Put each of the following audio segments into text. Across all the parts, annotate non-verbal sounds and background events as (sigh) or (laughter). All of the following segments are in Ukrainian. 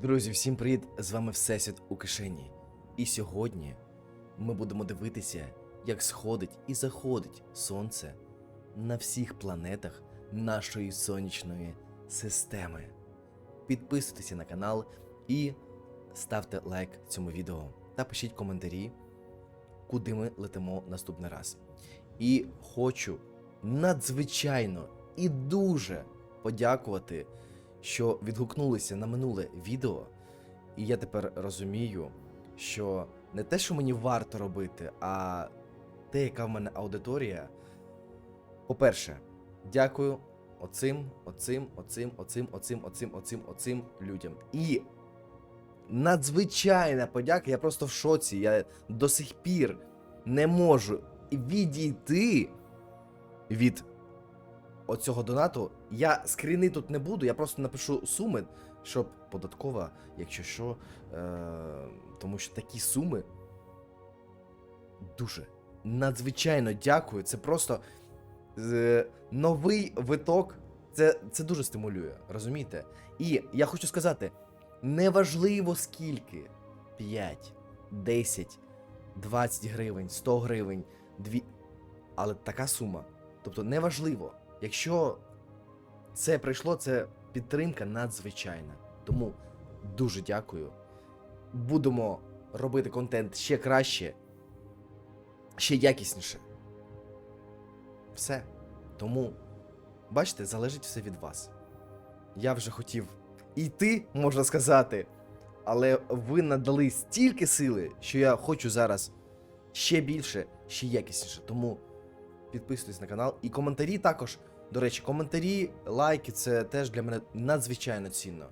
Друзі, всім привіт! З вами Всесвіт у кишені. І сьогодні ми будемо дивитися, як сходить і заходить сонце на всіх планетах нашої сонячної системи. Підписуйтеся на канал і ставте лайк цьому відео та пишіть коментарі, куди ми летимо наступний раз. І хочу надзвичайно і дуже подякувати, що відгукнулися на минуле відео. І я тепер розумію, що не те, що мені варто робити, а те, яка в мене аудиторія. По-перше, дякую оцим, оцим, оцим, оцим, оцим, оцим, оцим, оцим людям. І надзвичайна подяка, я просто в шоці. Я до сих пір не можу відійти від оцього донату. Я скріни тут не буду, я просто напишу суми, щоб податкова, якщо що. Е- тому що такі суми дуже надзвичайно дякую. Це просто е- новий виток. Це, це дуже стимулює, розумієте? І я хочу сказати: неважливо скільки 5, 10, 20 гривень, 100 гривень, 2. Але така сума. Тобто неважливо, якщо це прийшло, це підтримка надзвичайна. Тому дуже дякую. Будемо робити контент ще краще, ще якісніше. Все. Тому, бачите, залежить все від вас. Я вже хотів йти, можна сказати, але ви надали стільки сили, що я хочу зараз ще більше, ще якісніше. Тому підписуйтесь на канал. І коментарі також. До речі, коментарі, лайки це теж для мене надзвичайно цінно.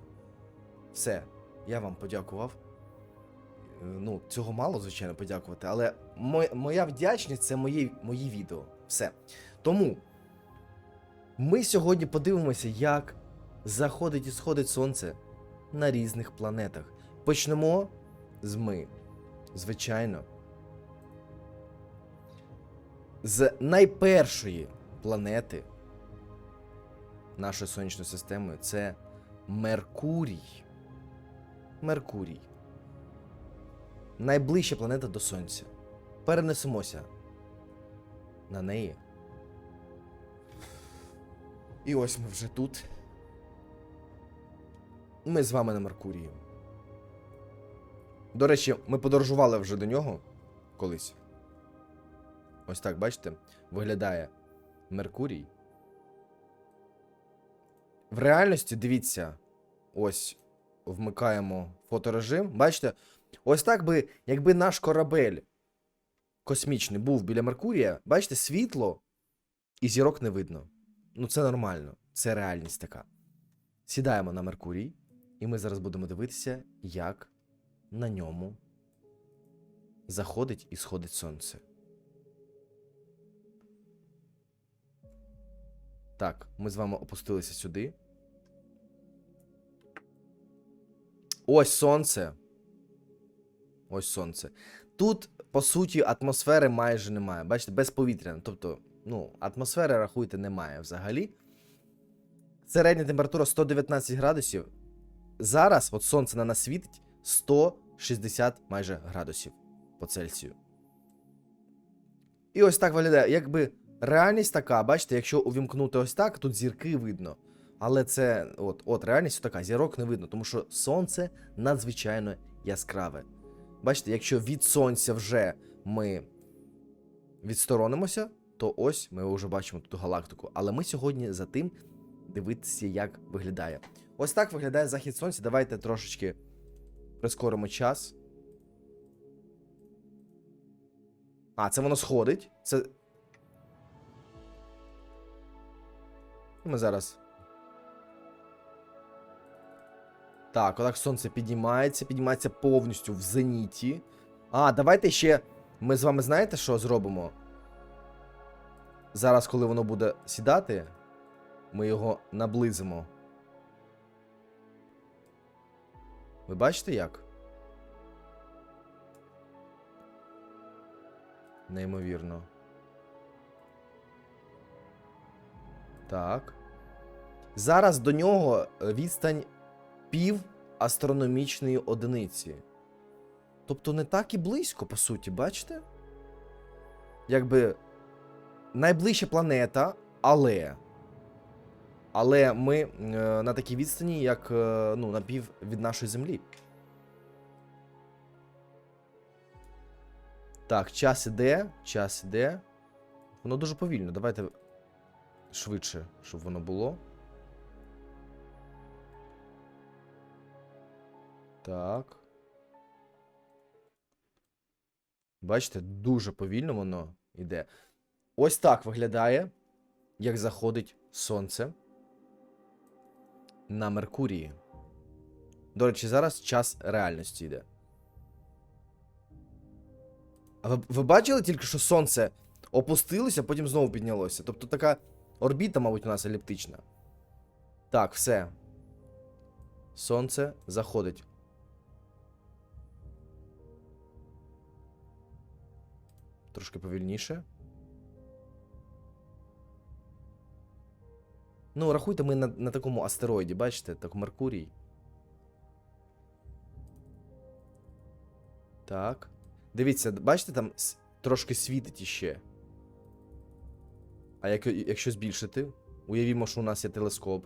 Все, я вам подякував. Е, Ну, цього мало, звичайно, подякувати, але моя вдячність це мої, мої відео. Все. Тому ми сьогодні подивимося, як заходить і сходить сонце на різних планетах. Почнемо з ми. Звичайно. З найпершої планети нашої сонячної системи це Меркурій. Меркурій. Найближча планета до Сонця. Перенесемося на неї. І ось ми вже тут. Ми з вами на Меркурії. До речі, ми подорожували вже до нього колись. Ось так, бачите, виглядає Меркурій. В реальності, дивіться, ось вмикаємо фоторежим. Бачите, ось так би, якби наш корабель космічний був біля Меркурія, бачите, світло і зірок не видно. Ну, це нормально, це реальність така. Сідаємо на Меркурій, і ми зараз будемо дивитися, як на ньому заходить і сходить сонце. Так, ми з вами опустилися сюди. Ось сонце. Ось сонце. Тут, по суті, атмосфери майже немає. Бачите, безповітряно. Тобто, ну, атмосфери, рахуйте, немає взагалі. Середня температура 119 градусів. Зараз от сонце на нас світить 160 майже градусів по Цельсію. І ось так виглядає. Якби реальність така, бачите, якщо увімкнути ось так, тут зірки видно. Але це от, от реальність така, зірок не видно, тому що сонце надзвичайно яскраве. Бачите, якщо від сонця вже ми відсторонимося, то ось ми вже бачимо тут галактику. Але ми сьогодні за тим дивитися, як виглядає. Ось так виглядає захід сонця. Давайте трошечки прискоримо час. А, це воно сходить. Це. Ми зараз. Так, отак сонце піднімається, піднімається повністю в зеніті. А, давайте ще. Ми з вами знаєте, що зробимо? Зараз, коли воно буде сідати, ми його наблизимо. Ви бачите як? Неймовірно. Так. Зараз до нього е, відстань пів астрономічної одиниці. Тобто не так і близько, по суті, бачите? Якби найближча планета, але. Але ми е, на такій відстані, як е, ну, на пів від нашої землі. Так, час іде, час іде. Воно дуже повільно. Давайте швидше, щоб воно було. Так. Бачите, дуже повільно воно йде. Ось так виглядає, як заходить сонце на Меркурії. До речі, зараз час реальності йде. А ви, ви бачили тільки, що сонце опустилося, потім знову піднялося. Тобто така орбіта, мабуть, у нас еліптична. Так, все. Сонце заходить. Трошки повільніше. Ну, рахуйте, ми на, на такому астероїді, бачите, так Меркурій. Так. Дивіться, бачите, там трошки світить іще. А як, якщо збільшити, уявімо, що у нас є телескоп.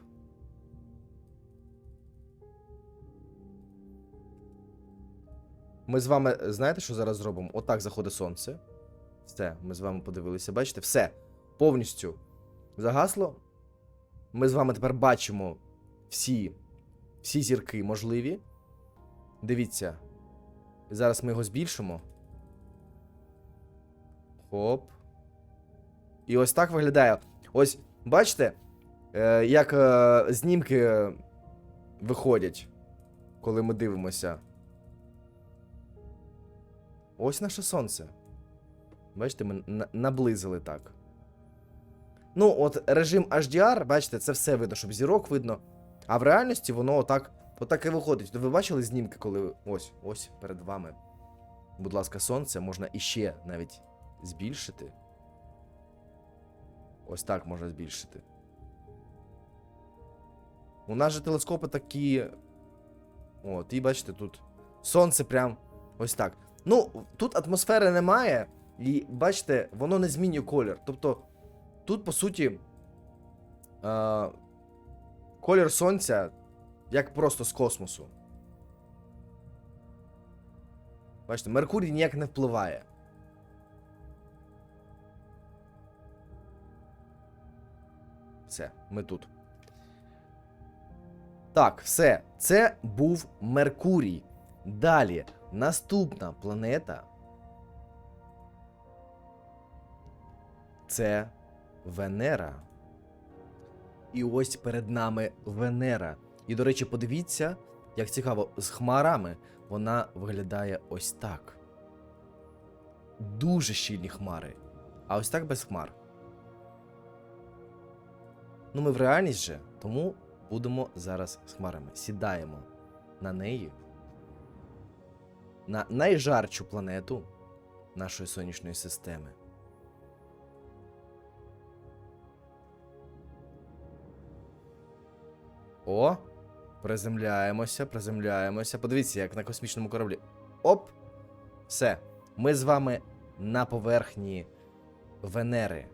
Ми з вами, знаєте, що зараз зробимо? Отак заходить сонце. Все, ми з вами подивилися. Бачите, все. Повністю загасло. Ми з вами тепер бачимо всі, всі зірки можливі. Дивіться. Зараз ми його збільшимо. Хоп. І ось так виглядає. Ось, бачите, е, як е, знімки виходять, коли ми дивимося. Ось наше сонце. Бачите, ми наблизили так. Ну, от режим HDR, бачите, це все видно, щоб зірок видно. А в реальності воно отак, отак і виходить. Ви бачили знімки, коли. Ось, ось перед вами. Будь ласка, сонце можна іще навіть збільшити. Ось так можна збільшити. У нас же телескопи такі. От, і бачите, тут сонце прям ось так. Ну, тут атмосфери немає, і бачите, воно не змінює колір. Тобто, тут, по суті, е, колір сонця як просто з космосу. Бачите, Меркурій ніяк не впливає. Все, ми тут. Так, все. Це був Меркурій. Далі, наступна планета. Це Венера. І ось перед нами Венера. І, до речі, подивіться, як цікаво, з хмарами вона виглядає ось так. Дуже щільні хмари. А ось так без хмар. Ну, ми в реальність же, тому будемо зараз з хмарами. Сідаємо на неї. На найжарчу планету нашої сонячної системи. О! Приземляємося, приземляємося. Подивіться, як на космічному кораблі. Оп! Все. Ми з вами на поверхні Венери.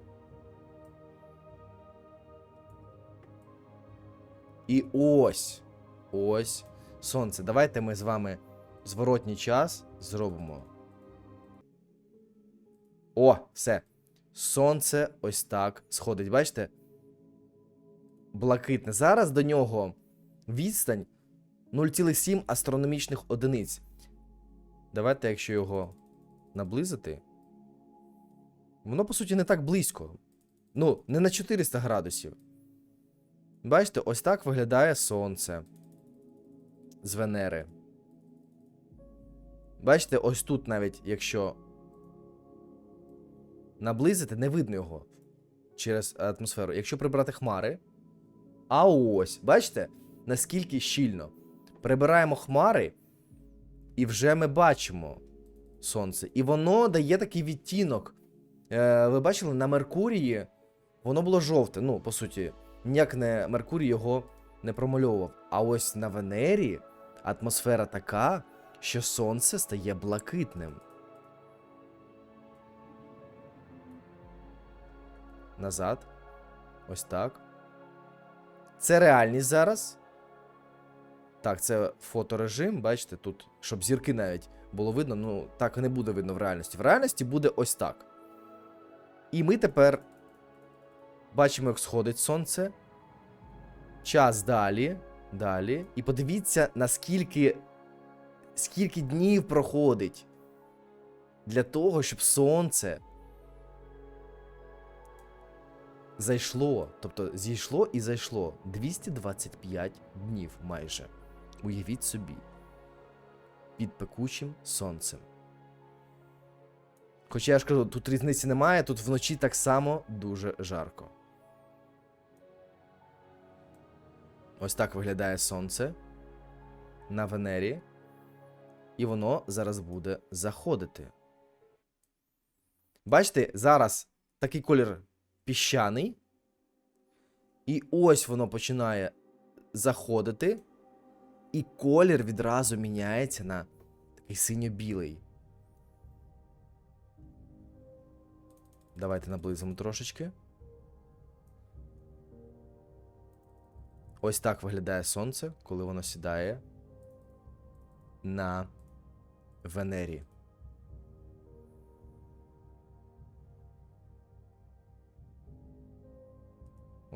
І ось. Ось. Сонце. Давайте ми з вами зворотній час зробимо. О, все. Сонце ось так сходить. Бачите? Блакитне. Зараз до нього відстань 0,7 астрономічних одиниць. Давайте, якщо його наблизити. Воно, по суті, не так близько. Ну, не на 400 градусів. Бачите, ось так виглядає сонце з Венери. Бачите, ось тут навіть, якщо наблизити, не видно його через атмосферу. Якщо прибрати хмари. А ось, бачите, наскільки щільно. Прибираємо хмари, і вже ми бачимо сонце. І воно дає такий відтінок. Е, ви бачили, на Меркурії воно було жовте. Ну, по суті, ніяк не Меркурій його не промальовував. А ось на Венері Атмосфера така, що сонце стає блакитним. Назад. Ось так. Це реальність зараз. Так, це фоторежим, бачите, тут, щоб зірки навіть було видно, ну так не буде видно в реальності. В реальності буде ось так. І ми тепер бачимо, як сходить сонце. Час далі. Далі. І подивіться, наскільки скільки днів проходить для того, щоб сонце зайшло. Тобто зійшло і зайшло 225 днів майже. Уявіть собі. Під пекучим сонцем. Хоча я ж кажу, тут різниці немає, тут вночі так само дуже жарко. Ось так виглядає сонце на Венері. І воно зараз буде заходити. Бачите, зараз такий колір піщаний. І ось воно починає заходити. І колір відразу міняється на такий синьо-білий. Давайте наблизимо трошечки. Ось так виглядає сонце, коли воно сідає на Венері.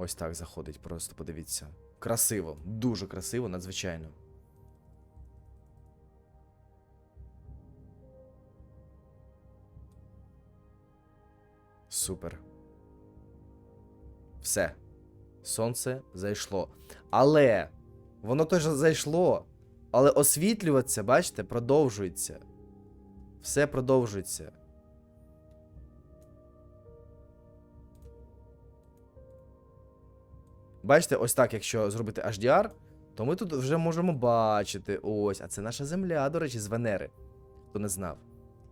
Ось так заходить, просто подивіться. Красиво, дуже красиво, надзвичайно. Супер. Все. Сонце зайшло. Але воно теж зайшло. Але освітлюватися, бачите, продовжується. Все продовжується. Бачите, ось так, якщо зробити HDR, то ми тут вже можемо бачити. Ось, а це наша земля, до речі, з Венери. Хто не знав.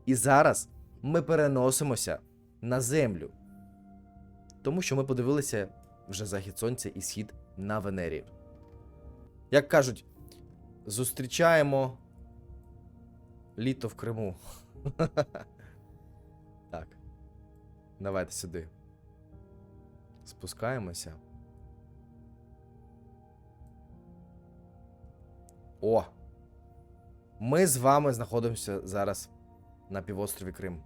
І зараз ми переносимося на землю. Тому що ми подивилися вже захід сонця і схід на Венері. Як кажуть, зустрічаємо літо в Криму. (laughs) Так. Давайте сюди. Спускаємося. О! Ми з вами знаходимося зараз на півострові Крим.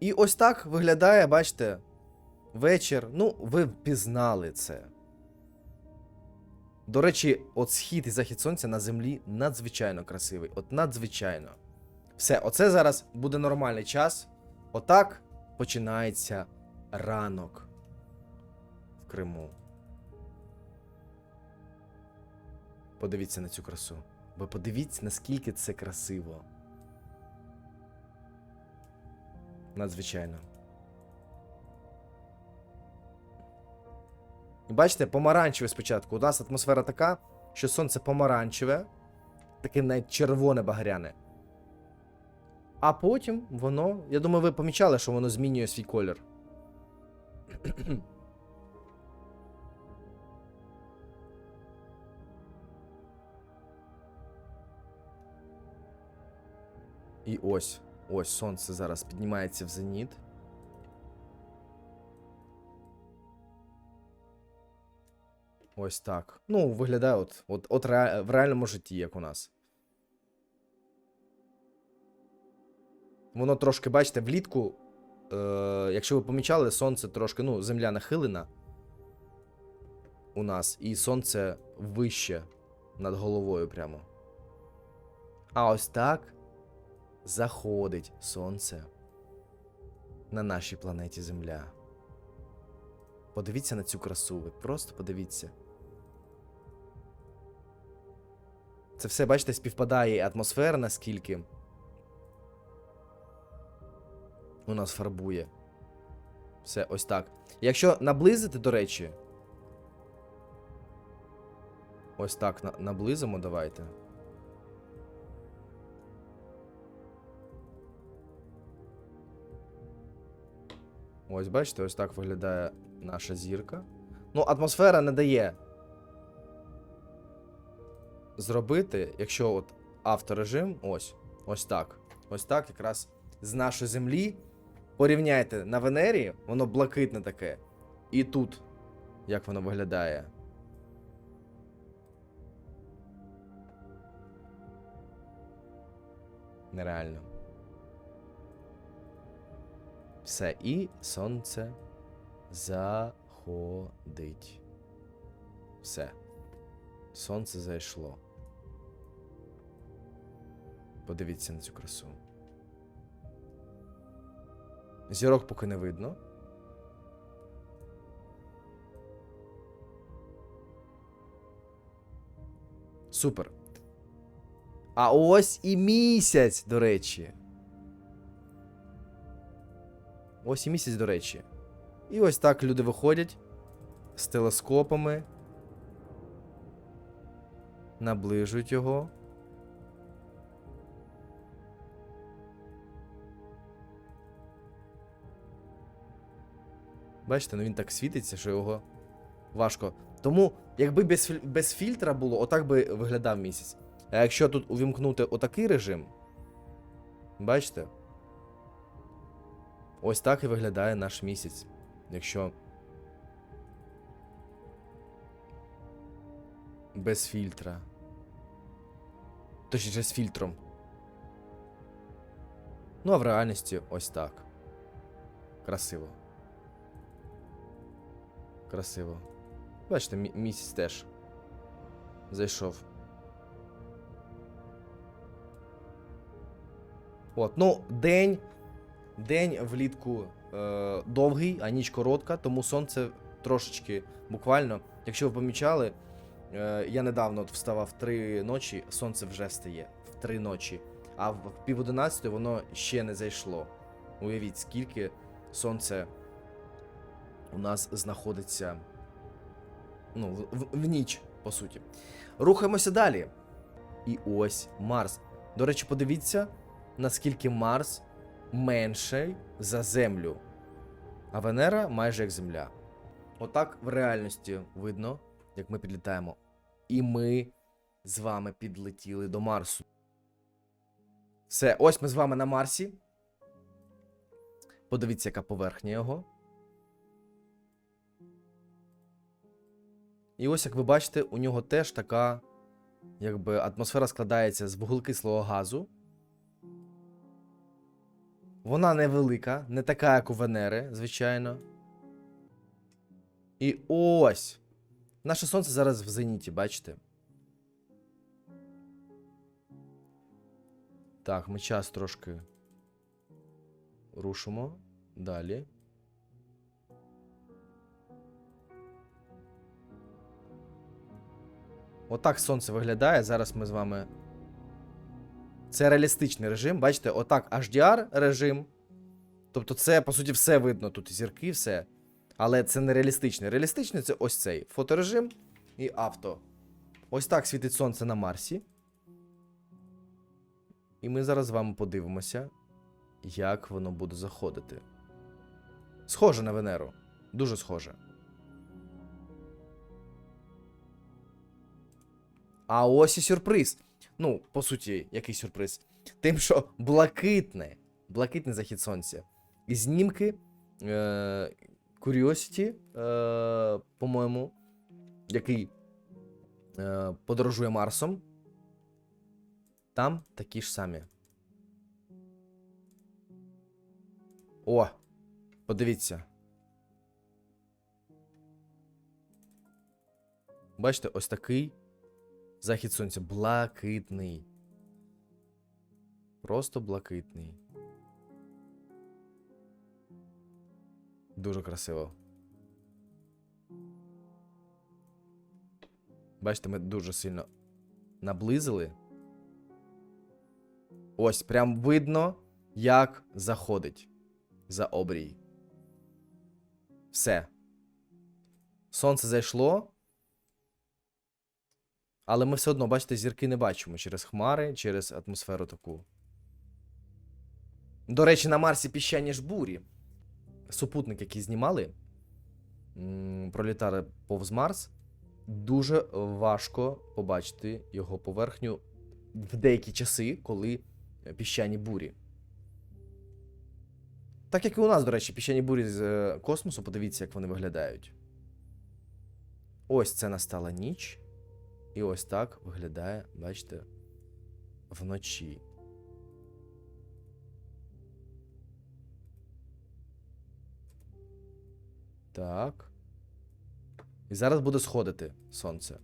І ось так виглядає, бачите, вечір. Ну, ви впізнали це. До речі, от схід і захід сонця на землі надзвичайно красивий. От надзвичайно. Все, оце зараз буде нормальний час. Отак починається ранок Криму. Подивіться на цю красу. Ви подивіться, наскільки це красиво. Надзвичайно. І бачите, помаранчеве спочатку. У нас атмосфера така, що сонце помаранчеве, таке навіть червоне багряне. А потім воно. Я думаю, ви помічали, що воно змінює свій колір. І ось, ось сонце зараз піднімається в зеніт. Ось так. Ну, виглядає от, от, от ре, в реальному житті, як у нас. Воно трошки, бачите, влітку. Е, якщо ви помічали, сонце трошки, ну, земля нахилена у нас, і сонце вище над головою прямо. А ось так заходить сонце на нашій планеті Земля. Подивіться на цю красу, ви просто подивіться. Це все, бачите, співпадає атмосфера наскільки у нас фарбує. Все ось так. Якщо наблизити, до речі. Ось так на наблизимо, давайте. Ось, бачите, ось так виглядає наша зірка. Ну, атмосфера не дає зробити, якщо от авторежим, ось, ось так. Ось так, якраз з нашої землі. Порівняйте на Венері, воно блакитне таке. І тут, як воно виглядає. Нереально. Все, і сонце заходить. Все. Сонце зайшло. Подивіться на цю красу. Зірок поки не видно. Супер. А ось і місяць, до речі. Ось і місяць, до речі. І ось так люди виходять з телескопами. Наближують його. Бачите, ну він так світиться, що його важко. Тому, якби без, без фільтра було, отак би виглядав місяць. А якщо тут увімкнути отакий режим, бачите? Ось так і виглядає наш місяць. Якщо без фільтра. Точніше, з фільтром. Ну, а в реальності ось так. Красиво. Красиво. Бачите, мі- місяць теж. Зайшов. От, ну, день. День влітку е, довгий, а ніч коротка, тому сонце трошечки буквально. Якщо ви помічали, е, я недавно от вставав в три ночі, сонце вже встає в три ночі. А в пів одинадцятої воно ще не зайшло. Уявіть, скільки сонце у нас знаходиться ну, в, в, в ніч, по суті. Рухаємося далі. І ось Марс. До речі, подивіться, наскільки Марс менший за Землю. А Венера майже як Земля. Отак в реальності видно, як ми підлітаємо. І ми з вами підлетіли до Марсу. Все, ось ми з вами на Марсі. Подивіться, яка поверхня його. І ось, як ви бачите, у нього теж така, якби атмосфера складається з вуглекислого газу. Вона невелика, не така, як у Венери, звичайно. І ось. Наше сонце зараз в зеніті, бачите? Так, ми час трошки рушимо. Далі. Отак сонце виглядає. Зараз ми з вами. Це реалістичний режим. Бачите, отак HDR режим. Тобто, це, по суті, все видно. Тут зірки, все. Але це не реалістичний. Реалістичний це ось цей фоторежим і авто. Ось так світить сонце на Марсі. І ми зараз з вами подивимося, як воно буде заходити. Схоже на Венеру. Дуже схоже. А ось і сюрприз. Ну, по суті, який сюрприз? Тим, що блакитне, блакитний захід сонця. І знімки е, Curiosity, е, по-моєму, який е, подорожує Марсом. Там такі ж самі. О! Подивіться. Бачите, ось такий захід сонця. Блакитний. Просто блакитний. Дуже красиво. Бачите, ми дуже сильно наблизили. Ось прям видно, як заходить за обрій. Все. Сонце зайшло. Але ми все одно, бачите, зірки не бачимо через хмари, через атмосферу таку. До речі, на Марсі піщані ж бурі. Супутник, який знімали. м, пролітає повз Марс, дуже важко побачити його поверхню в деякі часи, коли піщані бурі. Так як і у нас, до речі, піщані бурі з е, космосу, подивіться, як вони виглядають. Ось це настала ніч. І ось так виглядає, бачите, вночі. Так. І зараз буде сходити сонце.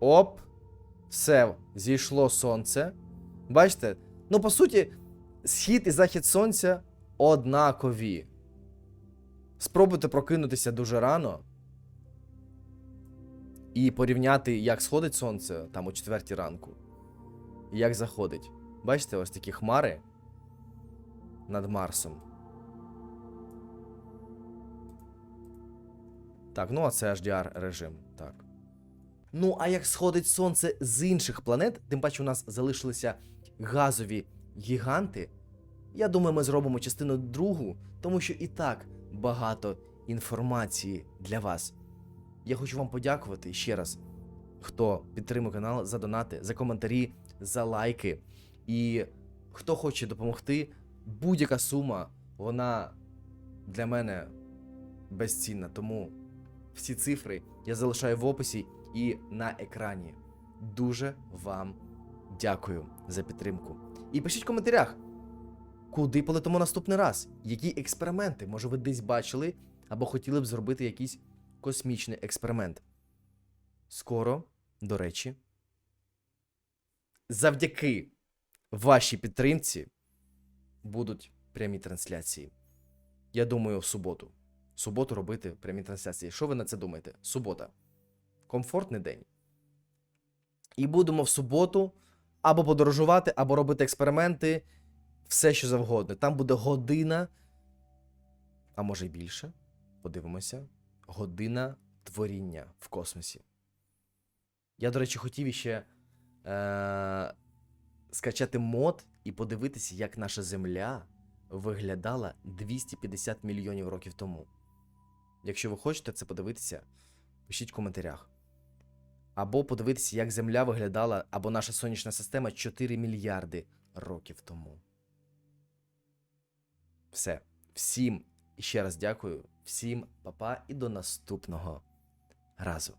Оп. Все, зійшло сонце. Бачите? Ну, по суті, схід і захід сонця однакові. Спробуйте прокинутися дуже рано. І порівняти, як сходить сонце там о 4 ранку. І як заходить. Бачите, ось такі хмари над Марсом. Так, ну а це HDR режим. Так. Ну, а як сходить сонце з інших планет, тим паче у нас залишилися газові гіганти. Я думаю, ми зробимо частину другу, тому що і так багато інформації для вас. Я хочу вам подякувати ще раз, хто підтримує канал за донати, за коментарі, за лайки. І хто хоче допомогти, будь-яка сума, вона для мене безцінна. Тому всі цифри я залишаю в описі і на екрані. Дуже вам дякую за підтримку. І пишіть в коментарях, куди полетимо наступний раз, які експерименти, може, ви десь бачили або хотіли б зробити якийсь космічний експеримент. Скоро, до речі, завдяки вашій підтримці будуть прямі трансляції. Я думаю, в суботу. В суботу робити прямі трансляції. Що ви на це думаєте? Субота. Комфортний день. І будемо в суботу або подорожувати, або робити експерименти, все що завгодно. Там буде година, а може й більше. Подивимося. Година творіння в космосі. Я, до речі, хотів іще е- скачати мод і подивитися, як наша Земля виглядала 250 мільйонів років тому. Якщо ви хочете це подивитися, пишіть в коментарях. Або подивитися, як Земля виглядала, або наша сонячна система 4 мільярди років тому. Все. Всім ще раз дякую, всім па-па і до наступного разу.